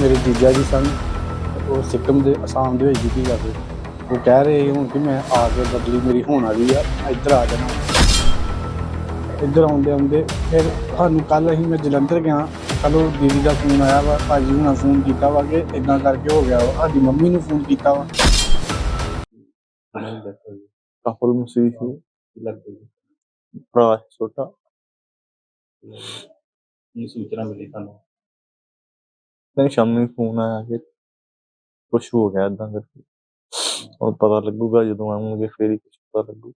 ਮੇਰੇ ਜੀਜਾ ਜੀ ਸਨ ਉਹ ਸਿੱਕਮ ਦੇ ਅਸਾਮ ਦੇ ਵਿੱਚ ਡਿਊਟੀ ਕਰਦੇ ਉਹ ਕਹਿ ਰਹੇ ਹੁਣ ਕਿ ਮੈਂ ਆ ਕੇ ਬਦਲੀ ਮੇਰੀ ਹੋਣ ਵਾਲੀ ਆ ਇੱਧਰ ਆ ਜਾਣਾ। ਇੱਧਰ ਆਉਂਦੇ ਆਉਂਦੇ ਫਿਰ ਸਾਨੂੰ ਕੱਲ ਅਸੀਂ ਮੈਂ ਜਲੰਧਰ ਗਿਆ ਕੱਲ ਉਹ ਦੀਦੀ ਦਾ ਫੋਨ ਆਇਆ ਵਾ ਭਾਜੀ ਹੁਣਾਂ ਫੋਨ ਕੀਤਾ ਵਾ ਕਿ ਇਦਾਂ ਕਰਕੇ ਹੋ ਗਿਆ ਵਾ ਸਾਡੀ ਮੰਮੀ ਨੂੰ ਫੋਨ ਕੀਤਾ ਵਾ। ਕਾਫਲ ਮਸੀਹ ਭਰਾ ਛੋਟਾ। ਕੀ ਸੂਚਨਾ ਮਿਲੀ ਤੁਹਾਨੂੰ? ਨਹੀਂ ਸ਼ਾਮੀ ਫੋਨ ਆਇਆ ਕਿ ਕੁਛ ਹੋ ਗਿਆ ਇਦਾਂ ਕਰਕੇ। ਉਹ ਪਤਾ ਲੱਗੂਗਾ ਜਦੋਂ ਆਵਾਂਗੇ ਫੇਰ ਹੀ ਕੁਛ ਪਤਾ ਲੱਗੂ।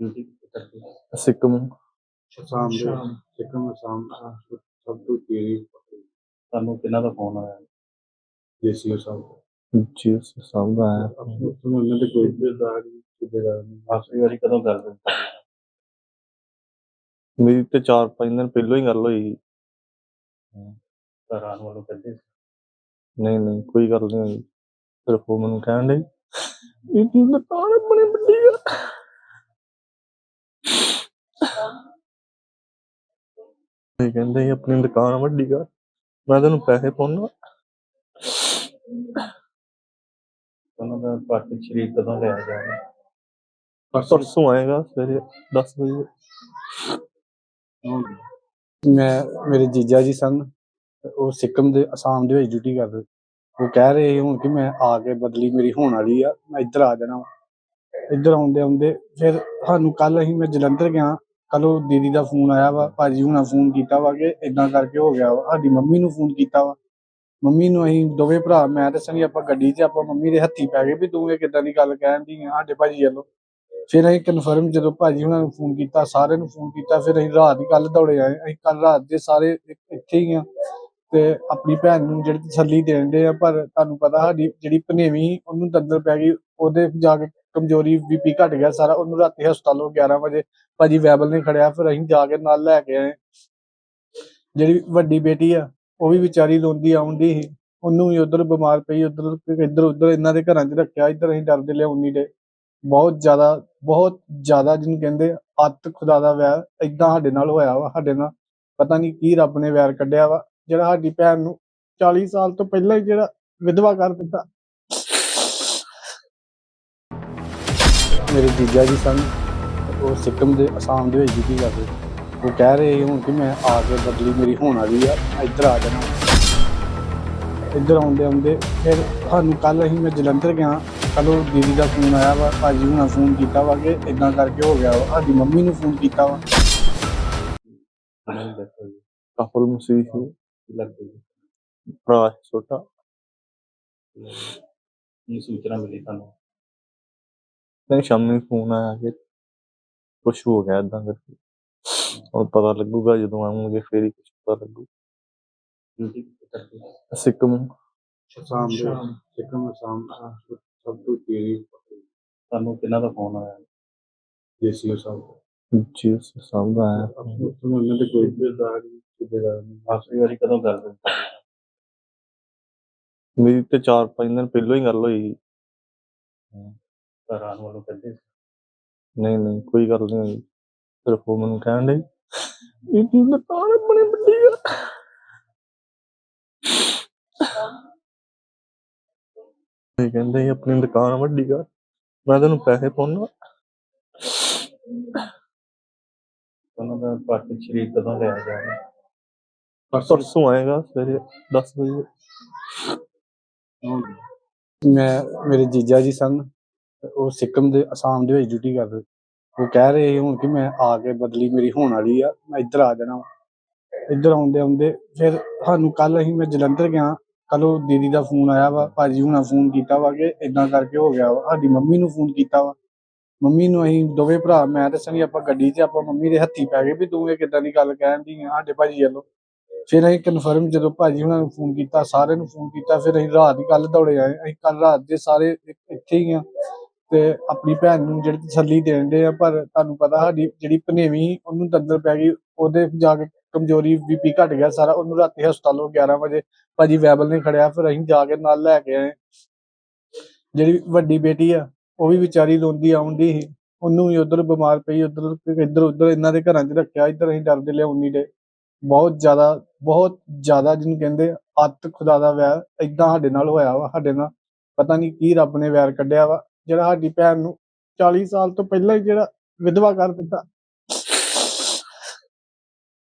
ਡਿਊਟੀ? ਸਿੱਕਮ। ਅਸਾਮ ਦੇ ਸਿੱਕਮ ਅਸਾਮ ਸਭ ਤੋਂ ਤੇਰੀ ਤੁਹਾਨੂੰ ਕਿਹਨਾਂ ਦਾ ਫੋਨ ਆਇਆ? ਦੇਸੀ ਸਾਹਿਬ ਜੀ ਸਾਹਮਣੇ ਆਇਆ। ਉਹਨਾਂ ਦੇ ਕੋਈ ਸੂਬੇਦਾਰ ਜੀ ਸੂਬੇਦਾਰ ਨੇ ਆਖਰੀ ਵਾਰੀ ਕਦੋਂ ਗੱਲ ਕੀਤੀ ਮੇਰੀ ਤੇ 4-5 ਦਿਨ ਪਹਿਲਾਂ ਹੀ ਗੱਲ ਹੋਈ। ਘਰਾਂ ਵੱਲੋਂ ਕਹਿੰਦੇ ਨਹੀਂ ਨਹੀਂ ਕੋਈ ਗੱਲ ਨਹੀਂ ਹੋਈ। ਸਿਰਫ ਉਹ ਮੈਨੂੰ ਕਹਿਣ ਡਈ ਇਹ ਤੂੰ ਦੁਕਾਨ ਆਪਣੀ ਵੱਡੀ ਆ। ਇਹ ਕਹਿੰਦੇ ਸੀ ਆਪਣੀ ਦੁਕਾਨ ਵੱਡੀ ਕਰ ਮੈਂ ਤੈਨੂੰ ਪੈਸੇ ਪਾਉਣਾ ਉਹਨਾਂ ਦਾ ਪਾਰਟਿਕ ਸ਼ਰੀਰ ਕਦੋਂ ਲਿਆ ਜਾਵੇ ਪਰਸੋਂ ਆਏਗਾ ਸਵੇਰੇ 10 ਵਜੇ। ਮੈਂ ਮੇਰੇ ਜੀਜਾ ਜੀ ਸਨ। ਉਹ ਸਿੱਕਮ ਦੇ ਅਸਾਮ ਦੇ ਵਿੱਚ ਡਿਊਟੀ ਕਰਦੇ ਉਹ ਕਹਿ ਰਹੇ ਸੀ ਹੁਣ ਕਿ ਮੈਂ ਆ ਕੇ ਬਦਲੀ ਮੇਰੀ ਹੋਣ ਵਾਲੀ ਆ, ਮੈਂ ਇੱਧਰ ਆ ਜਾਣਾ ਇੱਧਰ ਆਉਂਦੇ ਆਉਂਦੇ ਫਿਰ ਸਾਨੂੰ ਕੱਲ ਅਸੀਂ ਮੈਂ ਜਲੰਧਰ ਗਿਆ ਕੱਲ ਉਹ ਦੀਦੀ ਦਾ ਫੋਨ ਆਇਆ ਵਾ, ਭਾਜੀ ਹੁਣਾਂ ਫੋਨ ਕੀਤਾ ਵਾ ਕਿ ਇਦਾਂ ਕਰਕੇ ਹੋ ਗਿਆ ਵਾ, ਸਾਡੀ ਮੰਮੀ ਨੂੰ ਫੋਨ ਕੀਤਾ ਵਾ। ਮੰਮੀ ਨੂੰ ਅਸੀਂ ਦੋਵੇਂ ਭਰਾ, ਮੈਂ ਤੇ ਸਨੀ ਆਪਾਂ ਗੱਡੀ 'ਚ ਆਪਾਂ ਮੰਮੀ ਦੇ ਹੱਥੀ ਪੈ ਗਏ ਵੀ ਤੂੰ ਇਹ ਕਿੱਦਾਂ ਦੀ ਗੱਲ ਕਹਿੰਦੀ ਆ, ਸਾਡੇ ਭਾਜੀ ਵੱਲੋਂ। ਫਿਰ ਅਸੀਂ ਕਨਫਰਮ ਜਦੋਂ ਭਾਜੀ ਹੁਣਾਂ ਨੂੰ ਫੋਨ ਕੀਤਾ, ਸਾਰਿਆਂ ਨੂੰ ਫੋਨ ਕੀਤਾ, ਫਿਰ ਅਸੀਂ ਰਾਤ ਹੀ ਕੱਲ ਦੌੜੇ ਆਏ, ਅਸੀਂ ਕੱਲ ਰਾਤ ਦੇ ਸਾਰੇ ਇੱਥੇ ਹੀ ਆ। ਤੇ ਆਪਣੀ ਭੈਣ ਨੂੰ ਜਿਹੜੀ ਤਸੱਲੀ ਦੇਣ ਦੇ ਆ, ਪਰ ਤੁਹਾਨੂੰ ਪਤਾ ਸਾਡੀ ਜਿਹੜੀ ਭਨੇਵੀਂ ਉਹਨੂੰ ਤਾਂ ਪੈ ਗਈ, ਉਹਦੇ ਜਾ ਕੇ ਕਮਜ਼ੋਰੀ ਬੀਪੀ ਘਟ ਗਿਆ ਸਾਰਾ, ਉਹਨੂੰ ਰਾਤੀ ਹਸਪਤਾਲੋਂ 11 ਵਜੇ ਭਾਜੀ ਵੈਬਲ ਨੇ ਖੜਿਆ, ਫਿਰ ਅਸੀਂ ਜਾ ਕੇ ਨਾਲ ਲੈ ਕੇ ਆਏ। ਜਿਹੜੀ ਵੱਡੀ ਬੇਟੀ ਆ, ਉਹ ਵੀ ਵਿਚਾਰੀ ਰੋਂਦੀ ਆਉਂਦੀ ਸੀ। ਉਹਨੂੰ ਵੀ ਉਧਰ ਬਿਮਾਰ ਪਈ, ਉਧਰ, ਇੱਧਰ, ਉਧਰ ਇਹਨਾਂ ਦੇ ਘਰਾਂ 'ਚ ਰੱਖਿਆ, ਇੱਧਰ ਅਸੀਂ ਡਰਦੇ ਲਿਆਉਣੀ ਦੇ ਬਹੁਤ ਜ਼ਿਆਦਾ ਬਹੁਤ ਜ਼ਿਆਦਾ ਜਿਹਨੂੰ ਕਹਿੰਦੇ ਅੱਤ ਖੁਦਾ ਦਾ ਵੈਰ ਏਦਾਂ ਸਾਡੇ ਨਾਲ ਹੋਇਆ ਵਾ, ਸਾਡੇ ਨਾਲ। ਪਤਾ ਨਹੀਂ ਕੀ ਰੱਬ ਨੇ ਵੈਰ ਕੱਢਿਆ ਵਾ। ਜਿਹੜਾ ਸਾਡੀ ਭੈਣ ਨੂੰ 40 ਸਾਲ ਤੋਂ ਪਹਿਲਾਂ ਹੀ ਜਿਹੜਾ ਵਿਧਵਾ ਕਰ ਦਿੱਤਾ। ਮੇਰੇ ਜੀਜਾ ਜੀ ਸਨ, ਉਹ ਸਿੱਕਮ ਦੇ ਅਸਾਮ ਦੇ ਵਿੱਚ ਡਿਊਟੀ ਕਰਦੇ ਉਹ ਕਹਿ ਰਹੇ ਹੁਣ ਕਿ ਮੈਂ ਆ ਕੇ ਬਦਲੀ ਮੇਰੀ ਹੋਣ ਵਾਲੀ ਆ ਇੱਧਰ ਆ ਜਾਣਾ। ਇੱਧਰ ਆਉਂਦੇ ਆਉਂਦੇ ਫਿਰ ਸਾਨੂੰ ਕੱਲ ਅਸੀਂ ਮੈਂ ਜਲੰਧਰ ਗਿਆ ਕੱਲ ਉਹ ਦੀਦੀ ਦਾ ਫੋਨ ਆਇਆ ਵਾ, ਭਾਜੀ ਹੁਣਾਂ ਫੋਨ ਕੀਤਾ ਵਾ ਕਿ ਇਦਾਂ ਕਰਕੇ ਹੋ ਗਿਆ ਵਾ, ਸਾਡੀ ਮੰਮੀ ਨੂੰ ਫੋਨ ਕੀਤਾ ਵਾ। ਨਹੀਂ ਦੱਸੋ ਲੱਗਦਾ ਭਰਾ ਸੀ ਛੋਟਾ। ਕੀ ਸੂਚਨਾ ਮਿਲੀ ਤੁਹਾਨੂੰ? ਨਹੀਂ ਸ਼ਾਮੀ ਫੋਨ ਆਇਆ ਕਿ ਕੁਛ ਹੋ ਗਿਆ ਇਦਾਂ ਕਰਕੇ। ਉਹ ਪਤਾ ਲੱਗੂਗਾ ਜਦੋਂ ਆਵਾਂਗੇ ਫੇਰ ਹੀ ਕੁਛ ਪਤਾ ਲੱਗੂ। ਡਿਊਟੀ ਕਰਦੇ ਹੋ? ਸਿੱਕਮ। ਅਸਾਮ ਦੇ। ਸਿੱਕਮ ਅਸਾਮ ਸਭ ਤੋਂ ਤੇਰੀ ਤੁਹਾਨੂੰ ਕਿਹਨਾਂ ਦਾ ਫੋਨ ਆਇਆ? ਦੇਸੀ ਸਾਹਿਬ ਜੀ ਸਾਹਮਣੇ ਆਇਆ ਉਹਨਾਂ ਦੇ ਕੋਈ ਸੂਬੇਦਾਰ ਜੀ ਸੂਬੇਦਾਰ ਨੇ ਆਖਰੀ ਵਾਰੀ ਕਦੋਂ ਗੱਲ ਕੀਤੀ ਮੇਰੀ ਤੇ 4-5 ਦਿਨ ਪਹਿਲਾਂ ਹੀ ਗੱਲ ਹੋਈ। ਘਰਾਂ ਵੱਲੋਂ ਕਹਿੰਦੇ ਨਹੀਂ ਨਹੀਂ ਕੋਈ ਗੱਲ ਨਹੀਂ ਹੋਈ। ਸਿਰਫ ਉਹ ਮੈਨੂੰ ਕਹਿਣ ਡਈ ਇਹ ਤੂੰ ਦੁਕਾਨ ਆਪਣੀ ਵੱਡੀ ਆ। ਇਹ ਕਹਿੰਦੇ ਆਪਣੀ ਦੁਕਾਨ ਵੱਡੀ ਕਰ ਮੈਂ ਤੈਨੂੰ ਪੈਸੇ ਪਾਉਣਾ ਉਹਨਾਂ ਦਾ ਪਾਰਟਿਕ ਸ਼ਰੀਰ ਕਦੋਂ ਲਿਆ ਜਾਵੇ ਪਰਸੋਂ ਆਏਗਾ ਸਵੇਰੇ 10 ਵਜੇ। ਮੈਂ ਮੇਰੇ ਜੀਜਾ ਜੀ ਸਨ ਉਹ ਸਿੱਕਮ ਦੇ ਅਸਾਮ ਦੇ ਵਿੱਚ ਡਿਊਟੀ ਕਰਦੇ ਉਹ ਕਹਿ ਰਹੇ ਹੁਣ ਕਿ ਮੈਂ ਆ ਕੇ ਬਦਲੀ ਮੇਰੀ ਹੋਣ ਵਾਲੀ ਆ ਮੈਂ ਇੱਧਰ ਆ ਜਾਣਾ ਇੱਧਰ ਆਉਂਦੇ ਆਉਂਦੇ ਫਿਰ ਸਾਨੂੰ ਕੱਲ ਅਸੀਂ ਮੈਂ ਜਲੰਧਰ ਗਿਆ ਕੱਲ ਉਹ ਦੀਦੀ ਦਾ ਫੋਨ ਆਇਆ ਵਾ ਭਾਜੀ ਹੁਣਾਂ ਫੋਨ ਕੀਤਾ ਵਾ ਕਿ ਇਦਾਂ ਕਰਕੇ ਹੋ ਗਿਆ ਵਾ ਸਾਡੀ ਮੰਮੀ ਨੂੰ ਫੋਨ ਕੀਤਾ ਵਾ। ਮੰਮੀ ਨੂੰ ਅਸੀਂ ਦੋਵੇਂ ਭਰਾ, ਮੈਂ ਤੇ ਸਨੀ ਆਪਾਂ ਗੱਡੀ 'ਚ ਆਪਾਂ ਮੰਮੀ ਦੇ ਹੱਥੀ ਪੈ ਗਏ ਵੀ ਤੂੰ ਇਹ ਕਿੱਦਾਂ ਦੀ ਗੱਲ ਕਹਿੰਦੀ ਆ? ਸਾਡੇ ਭਾਜੀ ਵੱਲੋਂ ਫਿਰ ਅਸੀਂ ਕਨਫਰਮ ਜਦੋਂ ਭਾਜੀ ਹੁਣਾਂ ਨੂੰ ਫੋਨ ਕੀਤਾ, ਸਾਰਿਆਂ ਨੂੰ ਫੋਨ ਕੀਤਾ, ਫਿਰ ਅਸੀਂ ਰਾਤ ਹੀ ਕੱਲ ਦੌੜੇ ਆਏ। ਅਸੀਂ ਕੱਲ ਰਾਤ ਦੇ ਸਾਰੇ ਇੱਥੇ ਹੀ ਆ। ਤੇ ਆਪਣੀ ਭੈਣ ਨੂੰ ਜਿਹੜੀ ਤਸੱਲੀ ਦੇਣ ਦੇ ਆ, ਪਰ ਤੁਹਾਨੂੰ ਪਤਾ ਸਾਡੀ ਜਿਹੜੀ ਭਨੇਵੀ, ਉਹਨੂੰ ਦੰਦਰ ਪੈ ਗਈ, ਉਹਦੇ ਜਾ ਕੇ ਕਮਜ਼ੋਰੀ ਬੀਪੀ ਘਟ ਗਿਆ ਸਾਰਾ, ਉਹਨੂੰ ਰਾਤੀ ਹਸਪਤਾਲੋਂ 11 ਵਜੇ ਭਾਜੀ ਵੈਬਲ ਨੇ ਖੜਿਆ, ਫਿਰ ਅਸੀਂ ਜਾ ਕੇ ਨਾਲ ਲੈ ਕੇ ਆਏ। ਜਿਹੜੀ ਵੱਡੀ ਬੇਟੀ ਆ ਉਹ ਵੀ ਵਿਚਾਰੀ ਰੋਂਦੀ ਆਉਂਦੀ ਸੀ। ਉਹਨੂੰ ਵੀ ਉਧਰ ਬਿਮਾਰ ਪਈ, ਉਧਰ, ਇੱਧਰ, ਉੱਧਰ ਇਹਨਾਂ ਦੇ ਘਰਾਂ 'ਚ ਰੱਖਿਆ। ਇੱਧਰ ਅਸੀਂ ਡਰਦੇ ਲਿਆਉਣੀ ਦੇ ਬਹੁਤ ਜ਼ਿਆਦਾ ਬਹੁਤ ਜ਼ਿਆਦਾ ਜਿਹਨੂੰ ਕਹਿੰਦੇ ਅੱਤ ਖੁਦਾ ਦਾ ਵੈਰ ਏਦਾਂ ਸਾਡੇ ਨਾਲ ਹੋਇਆ ਵਾ, ਸਾਡੇ ਨਾਲ। ਪਤਾ ਨਹੀਂ ਕੀ ਰੱਬ ਨੇ ਵੈਰ ਕੱਢਿਆ ਵਾ। ਜਿਹੜਾ ਸਾਡੀ ਭੈਣ ਨੂੰ 40 ਸਾਲ ਤੋਂ ਪਹਿਲਾਂ ਹੀ ਜਿਹੜਾ ਵਿਧਵਾ ਕਰ ਦਿੱਤਾ।